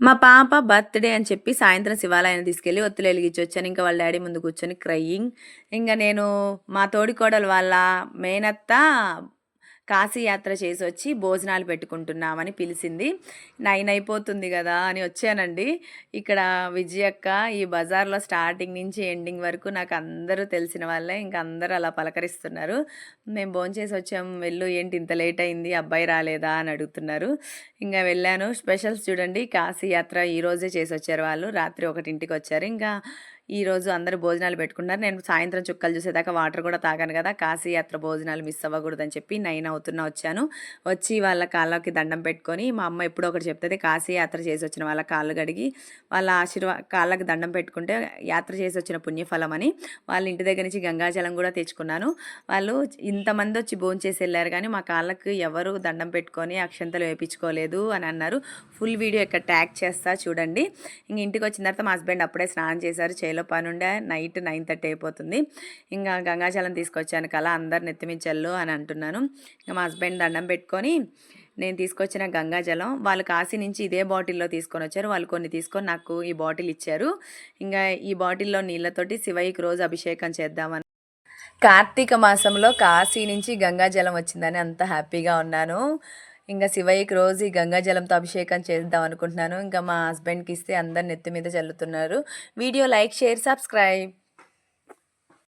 మా పాప బర్త్‌డే అని చెప్పి సాయంత్రం శివాలయాన్ని తీసుకెళ్ళి ఒత్తులు వెలిగించి వచ్చాను. ఇంకా వాళ్ళ డాడీ ముందు కూర్చొని క్రయింగ్. ఇంకా నేను మా తోడికోడలు వాళ్ళ మేనత్త కాశీ యాత్ర వచ్చి భోజనాలు పెట్టుకుంటున్నామని పిలిచింది. నైన్ అయిపోతుంది కదా అని వచ్చానండి. ఇక్కడ విజయక్క ఈ బజార్‌లో స్టార్టింగ్ నుంచి ఎండింగ్ వరకు నాకు అందరూ తెలిసిన వాళ్ళే. ఇంకా అందరూ అలా పలకరిస్తున్నారు. మేము భోంచేసి వచ్చాము. వెళ్ళు ఏంటి ఇంత లేట్ అయింది అబ్బాయి రాలేదా అని అడుగుతున్నారు. ఇంకా వెళ్ళాను. స్పెషల్స్ చూడండి కాశీ యాత్ర ఈరోజే చేసొచ్చారు వాళ్ళు. రాత్రి ఒకటింటికి వచ్చారు. ఇంకా ఈరోజు అందరూ భోజనాలు పెట్టుకున్నారు. నేను సాయంత్రం చుక్కలు చూసేదాకా వాటర్ కూడా తాగాను కదా కాశీయాత్ర భోజనాలు మిస్ అవ్వకూడదని చెప్పి నైన్ అవుతున్నా వచ్చాను. వచ్చి వాళ్ళ కాళ్ళకి దండం పెట్టుకొని మా అమ్మ ఎప్పుడో ఒకటి చెప్తుంది కాశీయాత్ర చేసి వచ్చిన వాళ్ళ కాళ్ళు కడిగి వాళ్ళ ఆశీర్వా కాళ్ళకి దండం పెట్టుకుంటే యాత్ర చేసొచ్చిన పుణ్యఫలం అని వాళ్ళ ఇంటి దగ్గర నుంచి గంగాజలం కూడా తెచ్చుకున్నాను. వాళ్ళు ఇంతమంది వచ్చి భోంచేసి వెళ్ళారు కానీ మా కాళ్ళకి ఎవరు దండం పెట్టుకొని అక్షంతలు వేపించుకోలేదు అని అన్నారు. ఫుల్ వీడియో ఇక్కడ ట్యాగ్ చేస్తా చూడండి. ఇంక ఇంటికొచ్చిన తర్వాత మా హస్బెండ్ అప్పుడే స్నానం చేశారు. చేయలేదు పనుండే నైట్ 9:30 అయిపోతుంది. ఇంకా గంగాజలం తీసుకొచ్చాను కదా అందరు నెత్తి అని అంటున్నాను. ఇంకా మా హస్బెండ్ దండం పెట్టుకొని నేను తీసుకొచ్చిన గంగాజలం వాళ్ళు కాశీ నుంచి ఇదే బాటిల్‌లో తీసుకొని వచ్చారు వాళ్ళు కొన్ని తీసుకొని నాకు ఈ బాటిల్ ఇచ్చారు. ఇంకా ఈ బాటిల్‌లో నీళ్ళతోటి శివయ్యకి రోజు అభిషేకం చేద్దామని కార్తీక మాసంలో కాశీ నుంచి గంగాజలం వచ్చిందని అంత హ్యాపీగా ఉన్నాను. ఇంకా శివయ్యకి రోజు ఈ గంగాజలంతో అభిషేకం చేద్దాం అనుకుంటున్నాను. ఇంకా మా హస్బెండ్‌కి ఇస్తే అందరు నెత్తి మీద చల్లుతున్నారు. Video like, share, subscribe.